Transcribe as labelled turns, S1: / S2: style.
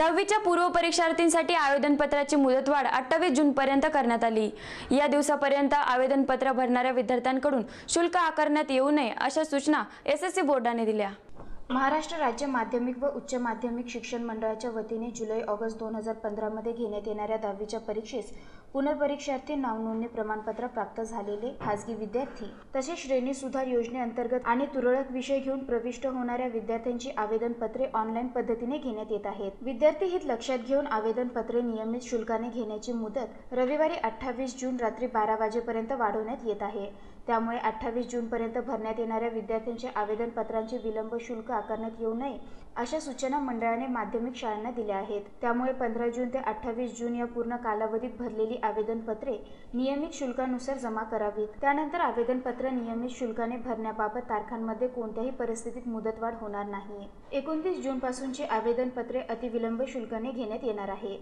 S1: दहावीच्या पूर्व परीक्षार्थींसाठी आवेदनपत्राची मुदतवाढ अठ्ठावीस जूनपर्यंत करण्यात आली. या दिवसापर्यंत आवेदनपत्र भरणाऱ्या विद्यार्थ्यांकडून शुल्क आकारण्यात येऊ नये अशा सूचना एस एस सी बोर्डाने दिल्या.
S2: महाराष्ट्र राज्य माध्यमिक व उच्च माध्यमिक शिक्षण मंडळाच्या वतीने जुलै ऑगस्ट दोन हजार पंधरामध्ये घेण्यात येणाऱ्या दहावीच्या परीक्षेस पुनर्परीक्षार्थी नावनोंदणी प्रमाणपत्र प्राप्त झालेले खासगी विद्यार्थी तसेच श्रेणी सुधार योजनेअंतर्गत आणि तुरळक विषय घेऊन प्रविष्ट होणाऱ्या विद्यार्थ्यांची आवेदनपत्रे ऑनलाईन पद्धतीने घेण्यात येत आहेत. विद्यार्थी हित लक्षात घेऊन आवेदनपत्रे नियमित शुल्काने घेण्याची मुदत रविवारी अठ्ठावीस जून रात्री बारा वाजेपर्यंत वाढवण्यात येत आहे. त्यामुळे अठ्ठावीस जूनपर्यंत भरण्यात येणाऱ्या विद्यार्थ्यांच्या आवेदनपत्रांचे विलंब शुल्क आकारण्यात येऊ नये अशा सूचना मंडळाने माध्यमिक शाळांना दिल्या आहेत. त्यामुळे पंधरा जून ते अठ्ठावीस जून या पूर्ण कालावधीत भरलेली आवेदनपत्रे नियमित शुल्कानुसार जमा करावीत. त्यानंतर आवेदनपत्र नियमित शुल्काने भरण्याबाबत तारखांमध्ये कोणत्याही परिस्थितीत मुदतवाढ होणार नाही. एकोणतीस जून पासूनची आवेदनपत्रे अतिविलंब शुल्काने घेण्यात येणार आहे.